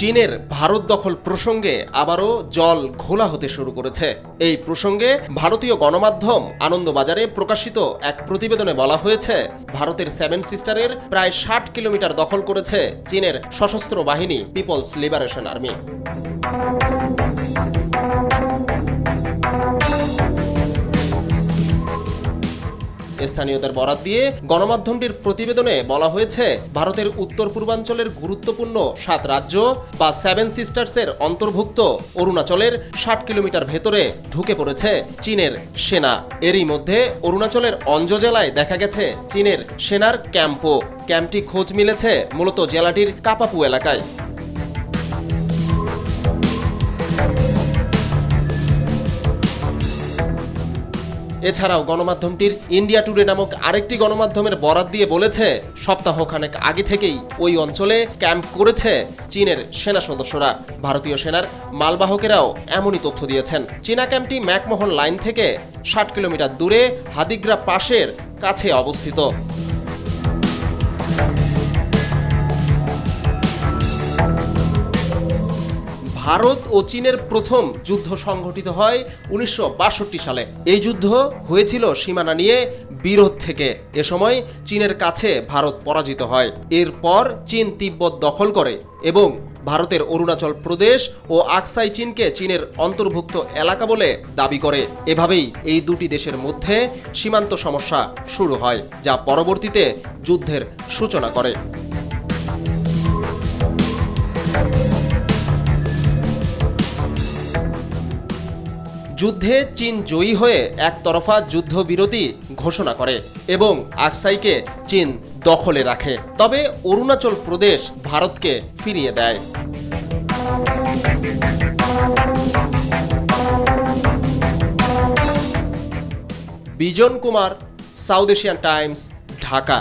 চীনের ভারত দখল প্রসঙ্গে আবারও জল ঘোলা হতে শুরু করেছে। এই প্রসঙ্গে ভারতীয় গণমাধ্যম আনন্দবাজারে প্রকাশিত এক প্রতিবেদনে বলা হয়েছে, ভারতের সেভেন সিস্টারের প্রায় ষাট কিলোমিটার দখল করেছে চীনের সশস্ত্র বাহিনী পিপলস লিবারেশন আর্মি। স্থানীয়দের বরাত দিয়ে গণমাধ্যমটির প্রতিবেদনে বলা হয়েছে, ভারতের উত্তর পূর্বাঞ্চলের গুরুত্বপূর্ণ সাত রাজ্য বা সেভেন সিস্টার্সের অন্তর্ভুক্ত অরুণাচলের ষাট কিলোমিটার ভেতরে ঢুকে পড়েছে চীনের সেনা। এরই মধ্যে অরুণাচলের অঞ্জ জেলায় দেখা গেছে চীনের সেনার ক্যাম্পও। ক্যাম্পটি খোঁজ মিলেছে মূলত জেলাটির কাপাপু এলাকায়। এছাড়াও গণমাধ্যমটির ইন্ডিয়া টুডে নামক আরেকটি গণমাধ্যমের বরাত দিয়ে বলেছে, সপ্তাহখানেক আগে থেকেই ওই অঞ্চলে ক্যাম্প করেছে চীনের সেনা সদস্যরা। ভারতীয় সেনার মালবাহকেরাও এমনই তথ্য দিয়েছেন। চীনা ক্যাম্পটি ম্যাকমোহন লাইন থেকে ষাট কিলোমিটার দূরে হাদিগ্রা পাশের কাছে অবস্থিত। ভারত ও চীনের প্রথম যুদ্ধ সংঘটিত হয় উনিশশো বাষট্টি সালে। এই যুদ্ধ হয়েছিল সীমানা নিয়ে বিরোধ থেকে। এ সময় চীনের কাছে ভারত পরাজিত হয়। এরপর চীন তিব্বত দখল করে এবং ভারতের অরুণাচল প্রদেশ ও আকসাই চীনকে চীনের অন্তর্ভুক্ত এলাকা বলে দাবি করে। এভাবেই এই দুটি দেশের মধ্যে সীমান্ত সমস্যা শুরু হয়, যা পরবর্তীতে যুদ্ধের সূচনা করে। যুদ্ধে চীন জয়ী হয়ে একতরফা যুদ্ধবিরতি ঘোষণা করে এবং আকসাইকে চীন দখলে রাখে। তবে অরুণাচল প্রদেশ ভারতকে ফিরিয়ে দেয়। Bijan Kumar, South Asian Times, Dhaka.